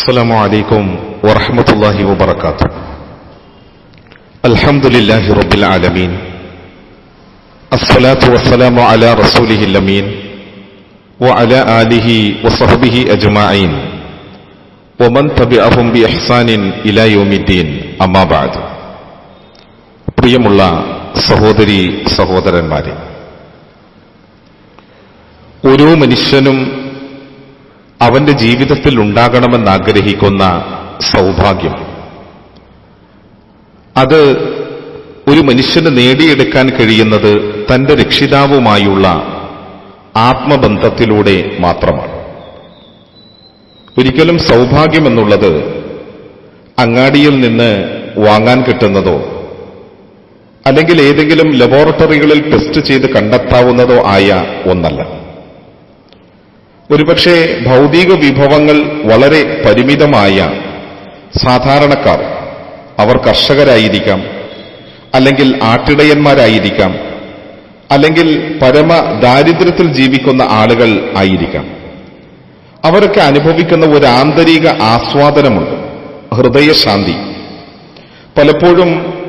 السلام عليكم ورحمة الله وبركاته الحمد لله رب العالمين الصلاة والسلام على رسوله الأمين وعلى آله وصحبه أجمعين ومن تبعهم بإحسان إلى يوم الدين أما بعد പ്രിയമുള്ള സഹോദരി സഹോദരന്മാരെ ഓരോ മനുഷ്യനും അവന്റെ ജീവിതത്തിൽ ഉണ്ടാകണമെന്ന് ആഗ്രഹിക്കുന്ന സൗഭാഗ്യം. അത് ഒരു മനുഷ്യന് നേടിയെടുക്കാൻ കഴിയുന്നത് തന്റെ രക്ഷിതാവുമായുള്ള ആത്മബന്ധത്തിലൂടെ മാത്രമാണ്. ഒരിക്കലും സൗഭാഗ്യം എന്നുള്ളത് അങ്ങാടിയിൽ നിന്ന് വാങ്ങാൻ കിട്ടുന്നതോ അല്ലെങ്കിൽ ഏതെങ്കിലും ലബോറട്ടറികളിൽ ടെസ്റ്റ് ചെയ്ത് കണ്ടെത്താവുന്നതോ ആയ ഒന്നല്ല. ഒരുപക്ഷെ ഭൗതിക വിഭവങ്ങൾ വളരെ പരിമിതമായ സാധാരണക്കാർ അവർ കർഷകരായിരിക്കാം അല്ലെങ്കിൽ ആട്ടിടയന്മാരായിരിക്കാം അല്ലെങ്കിൽ പരമ ദാരിദ്ര്യത്തിൽ ജീവിക്കുന്ന ആളുകൾ ആയിരിക്കാം. അവരൊക്കെ അനുഭവിക്കുന്ന ഒരു ആന്തരിക ആസ്വാദനമുണ്ട് ഹൃദയശാന്തി. പലപ്പോഴും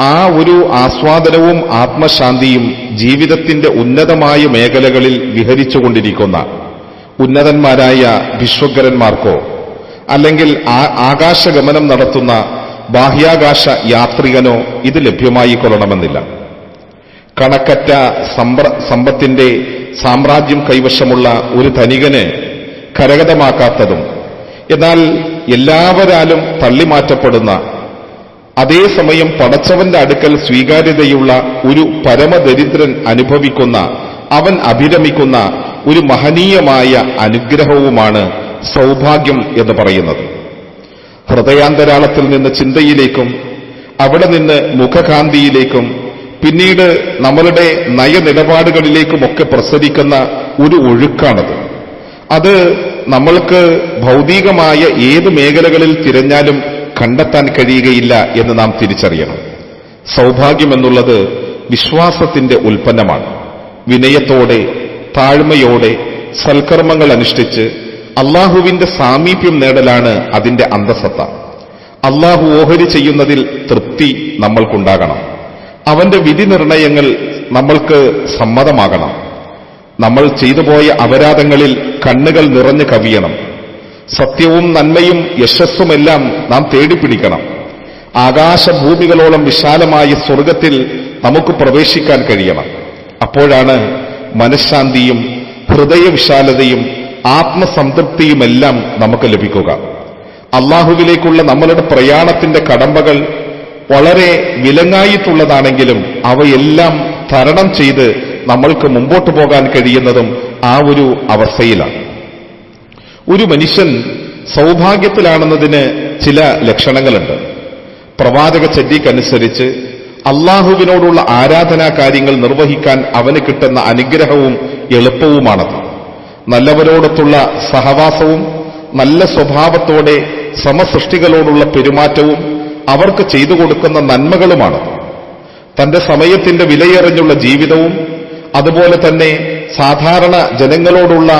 ആ ഒരു ആസ്വാദനവും ആത്മശാന്തിയും ജീവിതത്തിന്റെ ഉന്നതമായ മേഖലകളിൽ വിഹരിച്ചുകൊണ്ടിരിക്കുന്ന ഉന്നതന്മാരായ വിശ്വകരന്മാർക്കോ അല്ലെങ്കിൽ ആകാശഗമനം നടത്തുന്ന ബാഹ്യാകാശ യാത്രികനോ ഇത് ലഭ്യമായി കൊള്ളണമെന്നില്ല. കണക്കറ്റ സമ്പത്തിന്റെ സാമ്രാജ്യം കൈവശമുള്ള ഒരു ധനികന് കരഗതമാക്കാത്തതും എന്നാൽ എല്ലാവരാലും തള്ളിമാറ്റപ്പെടുന്ന അതേസമയം പടച്ചവന്റെ അടുക്കൽ സ്വീകാര്യതയുള്ള ഒരു പരമദരിദ്രൻ അനുഭവിക്കുന്ന അവൻ അഭിരമിക്കുന്ന ഒരു മഹനീയമായ അനുഗ്രഹവുമാണ് സൗഭാഗ്യം എന്ന് പറയുന്നത്. ഹൃദയാന്തരാളത്തിൽ നിന്ന് ചിന്തയിലേക്കും അവിടെ നിന്ന് മുഖകാന്തിയിലേക്കും പിന്നീട് നമ്മളുടെ നയനിലപാടുകളിലേക്കുമൊക്കെ പ്രസരിക്കുന്ന ഒരു ഒഴുക്കാണത്. അത് നമ്മൾക്ക് ഭൗതികമായ ഏത് മേഖലകളിൽ തിരഞ്ഞാലും കണ്ടെത്താൻ കഴിയുകയില്ല എന്ന് നാം തിരിച്ചറിയണം. സൗഭാഗ്യമെന്നുള്ളത് വിശ്വാസത്തിന്റെ ഉൽപ്പന്നമാണ്. വിനയത്തോടെ താഴ്മയോടെ സൽക്കർമ്മങ്ങൾ അനുഷ്ഠിച്ച് അള്ളാഹുവിന്റെ സാമീപ്യം നേടലാണ് അതിന്റെ അന്തസത്ത. അള്ളാഹു ഓഹരി ചെയ്യുന്നതിൽ തൃപ്തി നമ്മൾക്കുണ്ടാകണം. അവന്റെ വിധി നിർണയങ്ങൾ നമ്മൾക്ക് സമ്മതമാകണം. നമ്മൾ ചെയ്തുപോയ അപരാധങ്ങളിൽ കണ്ണുകൾ നിറഞ്ഞു കവിയണം. സത്യവും നന്മയും യശസ്സുമെല്ലാം നാം തേടിപ്പിടിക്കണം. ആകാശഭൂമികളോളം വിശാലമായ സ്വർഗത്തിൽ നമുക്ക് പ്രവേശിക്കാൻ കഴിയണം. അപ്പോഴാണ് മനഃശാന്തിയും ഹൃദയവിശാലതയും ആത്മസംതൃപ്തിയുമെല്ലാം നമുക്ക് ലഭിക്കുക. അള്ളാഹുവിലേക്കുള്ള നമ്മളുടെ പ്രയാണത്തിന്റെ കടമ്പകൾ വളരെ വിലങ്ങായിട്ടുള്ളതാണെങ്കിലും അവയെല്ലാം തരണം ചെയ്ത് നമ്മൾക്ക് മുമ്പോട്ട് പോകാൻ കഴിയുന്നതും ആ ഒരു അവസ്ഥയിലാണ്. ഒരു മനുഷ്യൻ സൗഭാഗ്യത്തിലാണെന്നതിന് ചില ലക്ഷണങ്ങളുണ്ട്. പ്രവാചക ചര്യക്കനുസരിച്ച് അള്ളാഹുവിനോടുള്ള ആരാധനാ കാര്യങ്ങൾ നിർവഹിക്കാൻ അവന് കിട്ടുന്ന അനുഗ്രഹവും എളുപ്പവുമാണത്. നല്ലവരോടൊത്തുള്ള സഹവാസവും നല്ല സ്വഭാവത്തോടെ സമസൃഷ്ടികളോടുള്ള പെരുമാറ്റവും അവർക്ക് ചെയ്തു കൊടുക്കുന്ന നന്മകളുമാണ്. തന്റെ സമയത്തിന്റെ വിലയെറിഞ്ഞുള്ള ജീവിതവും അതുപോലെ തന്നെ സാധാരണ ജനങ്ങളോടുള്ള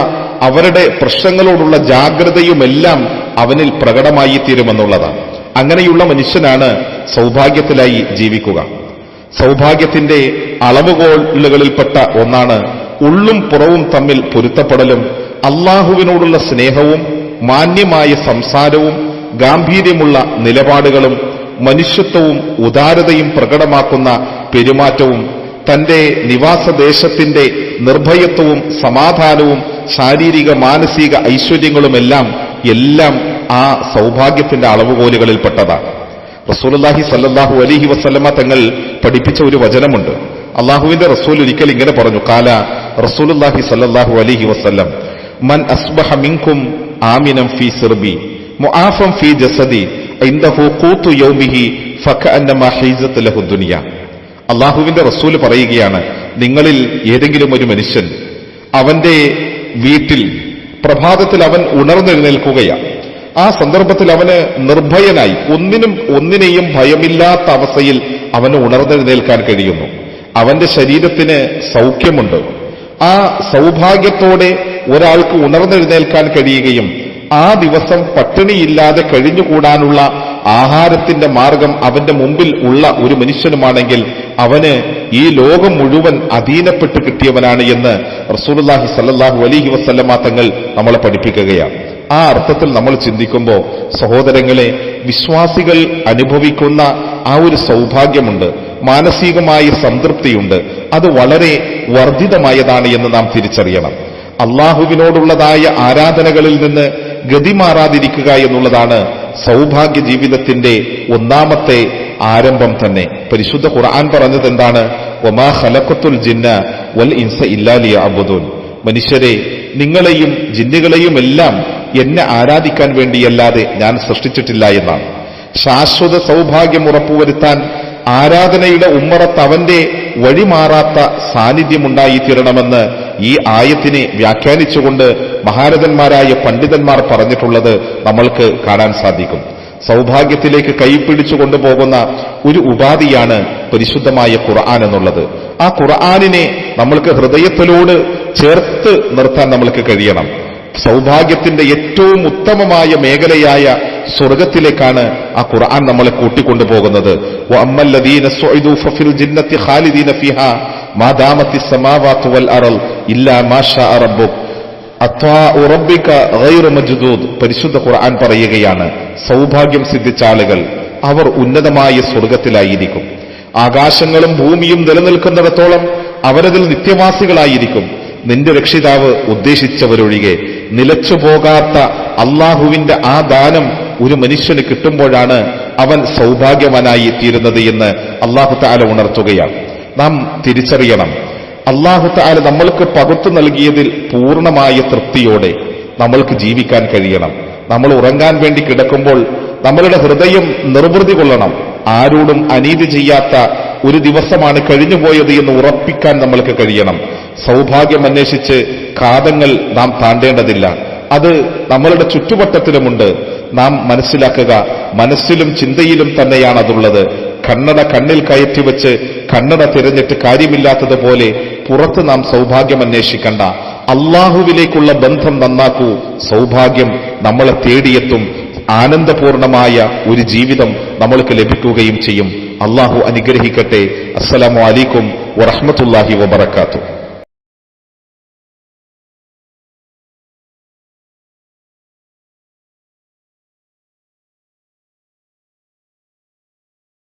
അവരുടെ പ്രശ്നങ്ങളോടുള്ള ജാഗ്രതയുമെല്ലാം അവനിൽ പ്രകടമായി തീരുമെന്നുള്ളതാണ് അങ്ങനെയുള്ള മനുഷ്യനാണ് സൗഭാഗ്യത്തിലായി ജീവിക്കുക. സൗഭാഗ്യത്തിന്റെ അളവുകോളുകളിൽപ്പെട്ട ഒന്നാണ് ഉള്ളും പുറവും തമ്മിൽ പൊരുത്തപ്പെടലും അള്ളാഹുവിനോടുള്ള സ്നേഹവും മാന്യമായ സംസാരവും ഗാംഭീര്യമുള്ള നിലപാടുകളും മനുഷ്യത്വവും ഉദാരതയും പ്രകടമാക്കുന്ന പെരുമാറ്റവും തന്റെ നിവാസദേശത്തിന്റെ നിർഭയത്വവും സമാധാനവും ശാരീരിക മാനസിക ഐശ്വര്യങ്ങളുമെല്ലാം എല്ലാം ആ സൗഭാഗ്യത്തിന്റെ അളവുകോലുകളിൽപ്പെട്ടതാണ്. റസൂലുല്ലാഹി സല്ലാഹു അലിഹി വസ്ലമ തങ്ങൾ പഠിപ്പിച്ച ഒരു വചനമുണ്ട്. അള്ളാഹുവിന്റെ റസൂൽ ഒരിക്കൽ ഇങ്ങനെ പറഞ്ഞു കാല റസൂലുല്ലാഹി സല്ലാഹു അലിഹി വസ്ലം മൻ അസ്ബഹ മിൻകും ആമിനം ഫി സിർബി മുആഫം ഫി ജസദി ഇൻദഹു ഖൂതു യൗമിഹി ലഹു അള്ളാഹുവിന്റെ റസൂൽ പറയുകയാണ് നിങ്ങളിൽ ഏതെങ്കിലും ഒരു മനുഷ്യൻ അവന്റെ വീട്ടിൽ പ്രഭാതത്തിൽ അവൻ ഉണർന്നെഴുന്നേൽക്കുകയാണ് ആ സന്ദർഭത്തിൽ അവന് നിർഭയനായി. ഒന്നിനും ഒന്നിനെയും ഭയമില്ലാത്ത അവസ്ഥയിൽ അവന് ഉണർന്നെഴുന്നേൽക്കാൻ കഴിയുന്നു. അവന്റെ ശരീരത്തിന് സൗഖ്യമുണ്ട്. ആ സൗഭാഗ്യത്തോടെ ഒരാൾക്ക് ഉണർന്നെഴുന്നേൽക്കാൻ കഴിയുകയും ആ ദിവസം പട്ടിണിയില്ലാതെ കഴിഞ്ഞുകൂടാനുള്ള ആഹാരത്തിന്റെ മാർഗം അവന്റെ മുമ്പിൽ ഉള്ള ഒരു മനുഷ്യനുമാണെങ്കിൽ അവന് ഈ ലോകം മുഴുവൻ അധീനപ്പെട്ട് കിട്ടിയവനാണ് എന്ന് റസൂലുള്ളാഹി സല്ലാഹു അലൈഹി വസല്ലമ തങ്ങൾ നമ്മളെ പഠിപ്പിക്കുകയാണ്. ആ അർത്ഥത്തിൽ നമ്മൾ ചിന്തിക്കുമ്പോൾ സഹോദരങ്ങളെ വിശ്വാസികൾ അനുഭവിക്കുന്ന ആ ഒരു സൗഭാഗ്യമുണ്ട് മാനസികമായ സംതൃപ്തിയുണ്ട് അത് വളരെ വർദ്ധിതമായതാണ് എന്ന് നാം തിരിച്ചറിയണം. അള്ളാഹുവിനോടുള്ളതായ ആരാധനകളിൽ നിന്ന് ഗതി മാറാതിരിക്കുക എന്നുള്ളതാണ് സൗഭാഗ്യ ജീവിതത്തിന്റെ ഒന്നാമത്തെ ആരംഭം തന്നെ. പരിശുദ്ധ ഖുർആൻ പറഞ്ഞത് എന്താണ്? ഒമാ ഖലഖത്തുൽ ജിന്ന വൽ ഇൻസ ഇല്ലാലിയ അബുദൂൻ മനുഷ്യരെ നിങ്ങളെയും ജിന്നുകളെയും എല്ലാം എന്നെ ആരാധിക്കാൻ വേണ്ടിയല്ലാതെ ഞാൻ സൃഷ്ടിച്ചിട്ടില്ല എന്നാണ്. ശാശ്വത സൗഭാഗ്യം ഉറപ്പുവരുത്താൻ ആരാധനയുടെ ഉമ്മറത്ത് അവന്റെ വഴിമാറാത്ത സാന്നിധ്യമുണ്ടായി തീരണമെന്ന് ഈ ആയത്തിനെ വ്യാഖ്യാനിച്ചുകൊണ്ട് മഹാരഥന്മാരായ പണ്ഡിതന്മാർ പറഞ്ഞിട്ടുള്ളത് നമ്മൾക്ക് കാണാൻ സാധിക്കും. സൗഭാഗ്യത്തിലേക്ക് കൈപ്പിടിച്ചു കൊണ്ടുപോകുന്ന ഒരു ഉപാധിയാണ് പരിശുദ്ധമായ ഖുർആൻ എന്നുള്ളത്. ആ ഖുർആാനിനെ നമ്മൾക്ക് ഹൃദയത്തിലോട് ചേർത്ത് നിർത്താൻ നമ്മൾക്ക് കഴിയണം. സൗഭാഗ്യത്തിന്റെ ഏറ്റവും ഉത്തമമായ മേഖലയായ സ്വർഗത്തിലേക്കാണ് ആ ഖുർആൻ നമ്മളെ കൂട്ടിക്കൊണ്ടുപോകുന്നത്. പരിശുദ്ധ ഖുർആൻ പറയുകയാണ് സൗഭാഗ്യം സിദ്ധിച്ച ആളുകൾ അവർ ഉന്നതമായ സ്വർഗത്തിലായിരിക്കും. ആകാശങ്ങളും ഭൂമിയും നിലനിൽക്കുന്നിടത്തോളം അവരതിൽ നിത്യവാസികളായിരിക്കും. നിന്റെ രക്ഷിതാവ് ഉദ്ദേശിച്ചവരൊഴികെ നിലച്ചുപോകാത്ത അള്ളാഹുവിന്റെ ആ ദാനം ഒരു മനുഷ്യന് കിട്ടുമ്പോഴാണ് അവൻ സൗഭാഗ്യവാനായി തീരുന്നത് എന്ന് അള്ളാഹു താല ഉണർത്തുകയാണ്. നാം തിരിച്ചറിയണം. അള്ളാഹു താല നമ്മൾക്ക് പകുത്തു നൽകിയതിൽ പൂർണമായ തൃപ്തിയോടെ നമ്മൾക്ക് ജീവിക്കാൻ കഴിയണം. നമ്മൾ ഉറങ്ങാൻ വേണ്ടി കിടക്കുമ്പോൾ നമ്മളുടെ ഹൃദയം നിർവൃതി കൊള്ളണം. ആരോടും അനീതി ചെയ്യാത്ത ഒരു ദിവസമാണ് കഴിഞ്ഞുപോയത് എന്ന് ഉറപ്പിക്കാൻ നമ്മൾക്ക് കഴിയണം. സൗഭാഗ്യം അന്വേഷിച്ച് കാതങ്ങൾ നാം താണ്ടേണ്ടതില്ല. അത് നമ്മളുടെ ചുറ്റുവട്ടത്തിലുമുണ്ട്. നാം മനസ്സിലാക്കുക മനസ്സിലും ചിന്തയിലും തന്നെയാണ് അതുള്ളത് കണ്ണട കണ്ണിൽ കയറ്റി വെച്ച് കണ്ണട തിരഞ്ഞിട്ട് കാര്യമില്ലാത്തതുപോലെ പുറത്ത് നാം സൗഭാഗ്യം അന്വേഷിക്കണ്ട. അള്ളാഹുവിലേക്കുള്ള ബന്ധം നന്നാക്കൂ. സൗഭാഗ്യം നമ്മളെ തേടിയെത്തും. ആനന്ദപൂർണമായ ഒരു ജീവിതം നമ്മൾക്ക് ലഭിക്കുകയും ചെയ്യും. അള്ളാഹു അനുഗ്രഹിക്കട്ടെ. അസ്സലാമു അലൈക്കും വറഹ്മത്തുള്ളാഹി വബറകാതുഹു.